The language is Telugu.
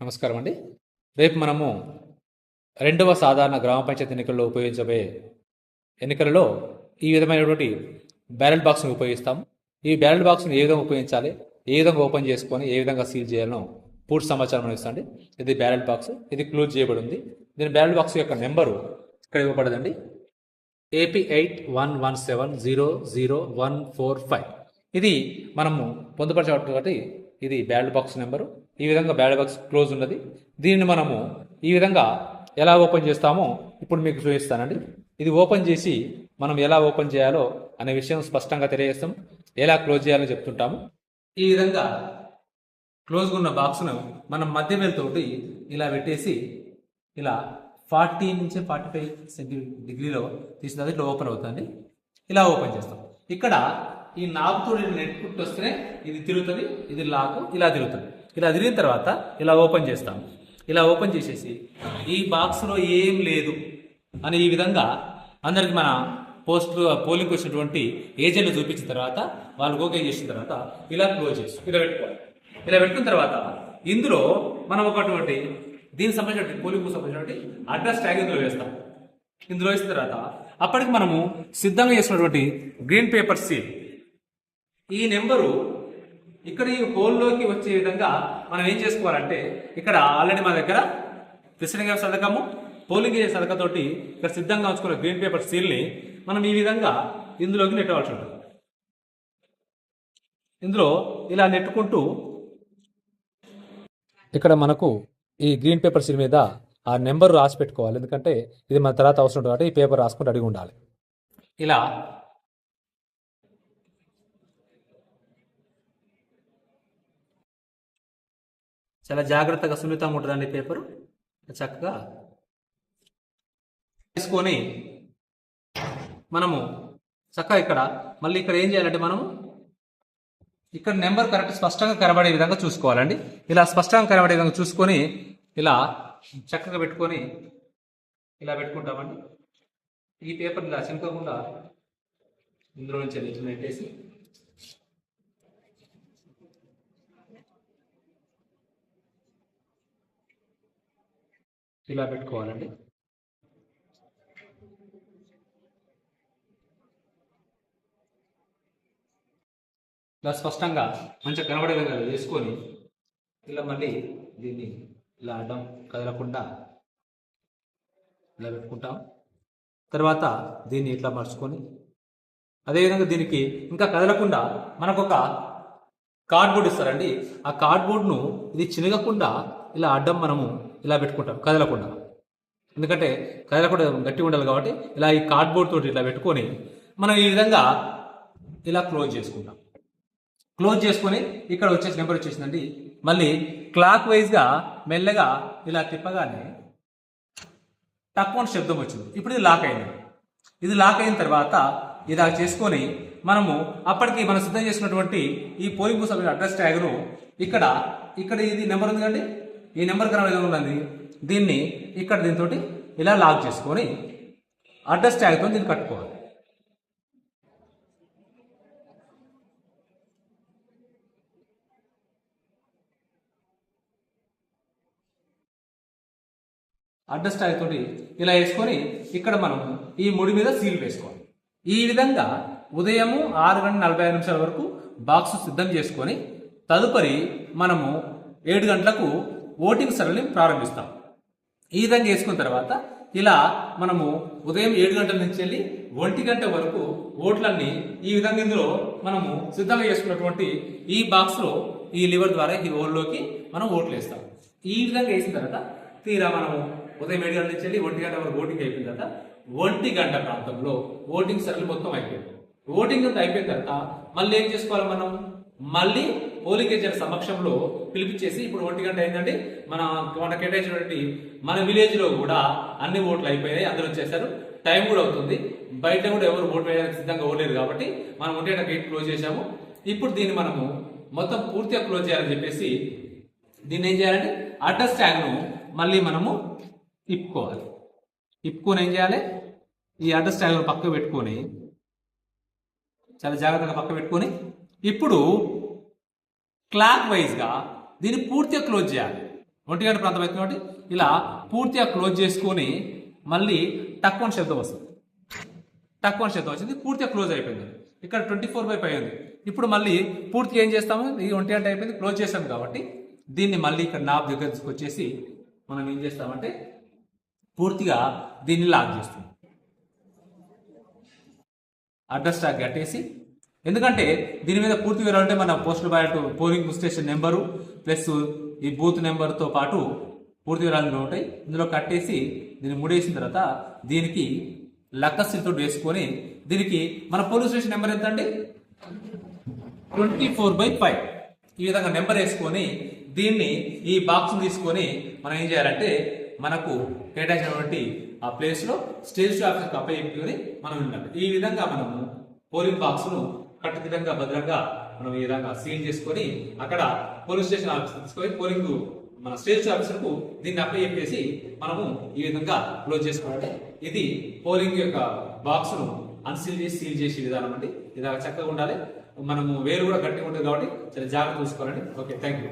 నమస్కారం అండి. రేపు మనము రెండవ సాధారణ గ్రామ పంచాయతీ ఎన్నికల్లో ఉపయోగించబోయే ఎన్నికలలో ఈ విధమైనటువంటి బ్యాలెట్ బాక్స్ని ఉపయోగిస్తాము ఈ బ్యాలెట్ బాక్స్ని ఏ విధంగా ఉపయోగించాలి ఏ విధంగా ఓపెన్ చేసుకొని ఏ విధంగా సీల్ చేయాలనో పూర్తి సమాచారం మనం ఇది బ్యాలెట్ బాక్స్ ఇది క్లోజ్ చేయబడి ఉంది దీని బ్యాలెట్ బాక్స్ యొక్క నెంబరు ఇక్కడ ఇవ్వబడదండి. AP eight one one seven zero zero one four five. ఇది మనము పొందుపరచబట్టి ఇది బ్యాలెట్ బాక్స్ నెంబరు. ఈ విధంగా బ్యాడ్ బాక్స్ క్లోజ్ ఉన్నది. దీన్ని మనము ఈ విధంగా ఎలా ఓపెన్ చేస్తామో ఇప్పుడు మీకు చూపిస్తానండి. ఇది ఓపెన్ చేసి మనం ఎలా ఓపెన్ చేయాలో అనే విషయం స్పష్టంగా తెలియజేస్తాం. ఎలా క్లోజ్ చేయాలో చెప్తుంటాము. ఈ విధంగా క్లోజ్గా ఉన్న బాక్స్ను మనం మధ్య వేలుతోటి ఇలా పెట్టేసి ఇలా ఫార్టీ నుంచి ఫార్టీ ఫైవ్ సెంటీ డిగ్రీలో తీసిన ఇట్లా ఓపెన్ అవుతుంది. ఇలా ఓపెన్ చేస్తాం. ఇక్కడ ఈ నాబుతో నెట్టుకుంటూ వస్తేనే ఇది తిరుగుతుంది ఇది లాకు ఇలా తిరుగుతుంది. ఇలా తిరిగిన తర్వాత ఇలా ఓపెన్ చేస్తాం. ఇలా ఓపెన్ చేసేసి ఈ బాక్స్లో ఏం లేదు అని ఈ విధంగా అందరికి మన పోస్ట్ పోలింగ్కి వచ్చినటువంటి ఏజెంట్లు చూపించిన తర్వాత వాళ్ళు ఓకే చేసిన తర్వాత ఇలా క్లోజ్ చేసి ఇలా పెట్టుకోవాలి. ఇలా పెట్టుకున్న తర్వాత ఇందులో మనం ఒకటువంటి దీనికి సంబంధించిన పోలింగ్ సంబంధించినటువంటి అడ్రస్ ట్యాగ్ ఇందులో వేస్తాం. ఇందులో వేసిన తర్వాత అప్పటికి మనము సిద్ధంగా చేసినటువంటి గ్రీన్ పేపర్ సీల్. ఈ నెంబరు ఇక్కడ ఈ హోల్లోకి వచ్చే విధంగా మనం ఏం చేసుకోవాలంటే ఇక్కడ ఆల్రెడీ మన దగ్గర ప్రెసిడెంట్ గారి సదకము పోలింగ్ చేసే సంతకంతోటి ఇక్కడ సిద్ధంగా ఉంచుకున్న గ్రీన్ పేపర్ సీల్ని మనం ఈ విధంగా ఇందులోకి నెట్టవలసి ఉంటుంది. ఇందులో ఇలా నెట్టుకుంటూ ఇక్కడ మనకు ఈ గ్రీన్ పేపర్ సీల్ మీద ఆ నెంబర్ రాసి పెట్టుకోవాలి. ఎందుకంటే ఇది మన తర్వాత అవసరం ఉంటుంది కాబట్టి ఈ పేపర్ రాసుకుంటూ అడిగి ఉండాలి. ఇలా చాలా జాగ్రత్తగా సున్నితంగా ఉంటుందండి పేపరు. చక్కగా తీసుకొని మనము చక్కగా ఇక్కడ మళ్ళీ ఇక్కడ ఏం చేయాలంటే మనము ఇక్కడ నెంబర్ కరెక్ట్ స్పష్టంగా కనబడే విధంగా చూసుకోవాలండి. ఇలా స్పష్టంగా కనబడే విధంగా చూసుకొని ఇలా చక్కగా పెట్టుకొని ఇలా పెట్టుకుంటామండి. ఈ పేపర్ ఇలా చినుకోకుండా ఇందులో నుంచి ఇట్లా పెట్టేసి ఇలా పెట్టుకోవాలండి. ఇలా స్పష్టంగా మంచిగా కనబడే విధంగా వేసుకొని ఇలా మళ్ళీ దీన్ని ఇలా అడ్డం కదలకుండా ఇలా పెట్టుకుంటాం. తర్వాత దీన్ని ఇట్లా మర్చుకొని అదేవిధంగా దీనికి ఇంకా కదలకుండా మనకు ఒక కార్డ్బోర్డ్ ఇస్తారండి. ఆ కార్డ్బోర్డ్ను ఇది చినగకుండా ఇలా అడ్డం మనము ఇలా పెట్టుకుంటాం కదలకుండా. ఎందుకంటే కదలకుండా గట్టిగా ఉండాలి కాబట్టి ఇలా ఈ కార్డ్బోర్డ్ తోటి ఇలా పెట్టుకొని మనం ఈ విధంగా ఇలా క్లోజ్ చేసుకుంటాం. క్లోజ్ చేసుకొని ఇక్కడ వచ్చేసి నెంబర్ వచ్చేసిందండి. మళ్ళీ క్లాక్ వైజ్గా మెల్లగా ఇలా తిప్పగానే టక్మన్ శబ్దం వచ్చింది. ఇప్పుడు ఇది లాక్ అయింది. ఇది లాక్ అయిన తర్వాత ఇలా చేసుకొని మనము అప్పటికి మనం సిద్ధం చేసుకున్నటువంటి ఈ పోయి సంబంధించిన అడ్రస్ ట్యాగ్ను ఇక్కడ ఇక్కడ ఇది నెంబర్ ఉంది కండి ఈ నెంబర్ కనబడే విధంగా ఉన్నది దీన్ని ఇక్కడ దీంతో ఇలా లాక్ చేసుకొని అడ్రస్ ట్యాగ్తో దీన్ని కట్టుకోవాలి. అడ్రస్ ట్యాగ్ తోటి ఇలా వేసుకొని ఇక్కడ మనం ఈ ముడి మీద సీల్ వేసుకోవాలి. ఈ విధంగా ఉదయము ఆరు గంటల నలభై ఐదు నిమిషాల వరకు బాక్స్ సిద్ధం చేసుకొని తదుపరి మనము ఏడు గంటలకు ఓటింగ్ సరళిని ప్రారంభిస్తాం. ఈ విధంగా వేసుకున్న తర్వాత ఇలా మనము ఉదయం ఏడు గంటల నుంచి వెళ్ళి ఒంటి గంట వరకు ఓట్లన్నీ ఈ విధంగా ఇందులో మనము సిద్ధంగా చేసుకున్నటువంటి ఈ బాక్స్లో ఈ లివర్ ద్వారా ఈ ఓల్లోకి మనం ఓట్లు వేస్తాం. ఈ విధంగా వేసిన తర్వాత తీరా మనము ఉదయం ఏడు గంటల నుంచి వెళ్ళి ఒంటి గంట వరకు ఓటింగ్ అయిపోయిన తర్వాత ఒంటి గంట ప్రాంతంలో ఓటింగ్ సరళి మొత్తం అయిపోయింది. ఓటింగ్ అంతా అయిపోయిన తర్వాత మళ్ళీ ఏం చేసుకోవాలి మనం? మళ్ళీ పోలింగ్ ఏజెంట్ సమక్షంలో పిలిపించేసి ఇప్పుడు ఒంటి గంట అయిందండి. మన మన కేటాయించినటువంటి మన విలేజ్లో కూడా అన్ని ఓట్లు అయిపోయాయి అందరూ వచ్చేసారు. టైం కూడా అవుతుంది. బయట కూడా ఎవరు ఓటు వేయడానికి సిద్ధంగా ఓడలేరు కాబట్టి మనం ఒంటి గంట గేట్ క్లోజ్ చేశాము. ఇప్పుడు దీన్ని మనము మొత్తం పూర్తిగా క్లోజ్ చేయాలని చెప్పేసి దీన్ని ఏం చేయాలంటే అడ్రస్ ట్యాగ్ను మళ్ళీ మనము ఇప్పుకోవాలి. ఇప్పుకొని ఏం చేయాలి? ఈ అడ్రస్ ట్యాగ్ను పక్కకు పెట్టుకొని చాలా జాగ్రత్తగా పక్క పెట్టుకొని ఇప్పుడు క్లాక్ వైజ్గా దీన్ని పూర్తిగా క్లోజ్ చేయాలి. ఒంటి గంట ప్రాంతం అవుతుంది కాబట్టి ఇలా పూర్తిగా క్లోజ్ చేసుకొని మళ్ళీ టక్ వన్ శబ్దం వస్తుంది. టక్ వన్ శబ్దం వచ్చింది పూర్తిగా క్లోజ్ అయిపోయింది. ఇక్కడ ట్వంటీ ఫోర్ బై ఫైవ్ ఉంది. ఇప్పుడు మళ్ళీ పూర్తిగా ఏం చేస్తాము? ఈ ఒంటి గంట అయిపోయింది క్లోజ్ చేస్తాం కాబట్టి దీన్ని మళ్ళీ ఇక్కడ నాబ్ దగ్గర తీసుకొచ్చేసి మనం ఏం చేస్తామంటే పూర్తిగా దీన్ని లాక్ చేస్తాం అడ్రస్ ట్యాగ్ కట్టేసి ఎందుకంటే దీని మీద పూర్తి వివరాలు అంటే మన postal ballot polling station number plus ఈ బూత్ నెంబర్తో పాటు పూర్తి వివరాలు ఉంటాయి. ఇందులో కట్టేసి దీన్ని ముడేసిన తర్వాత దీనికి లక్కసిల్తో వేసుకొని దీనికి మన పోలీస్ స్టేషన్ నెంబర్ ఎంత అండి ట్వంటీ ఫోర్ బై ఫైవ్. ఈ విధంగా నెంబర్ వేసుకొని దీన్ని ఈ బాక్స్ తీసుకొని మనం ఏం చేయాలంటే మనకు కేటాయించినటువంటి ఆ ప్లేస్లో స్టేజ్ ఆఫీసర్ అప్పచెప్పుకొని మనం వెళ్ళాలి. ఈ విధంగా మనము పోలింగ్ బాక్స్ను కట్టుదిట్టంగా భద్రంగా మనం ఈ విధంగా సీల్ చేసుకొని అక్కడ పోలీస్ స్టేషన్ ఆఫీసర్ తీసుకొని పోలింగ్ మన స్టేజ్ ఆఫీసర్కు దీన్ని అప్లై చెప్పేసి మనము ఈ విధంగా క్లోజ్ చేసుకోవాలి. ఇది పోలింగ్ యొక్క బాక్స్ను అన్సీల్ చేసి సీల్ చేసే విధానం అండి. ఇది చక్కగా ఉండాలి. మనము వేరు కూడా గట్టిగా ఉంటుంది కాబట్టి చాలా జాగ్రత్త చూసుకోవాలండి. Okay thank you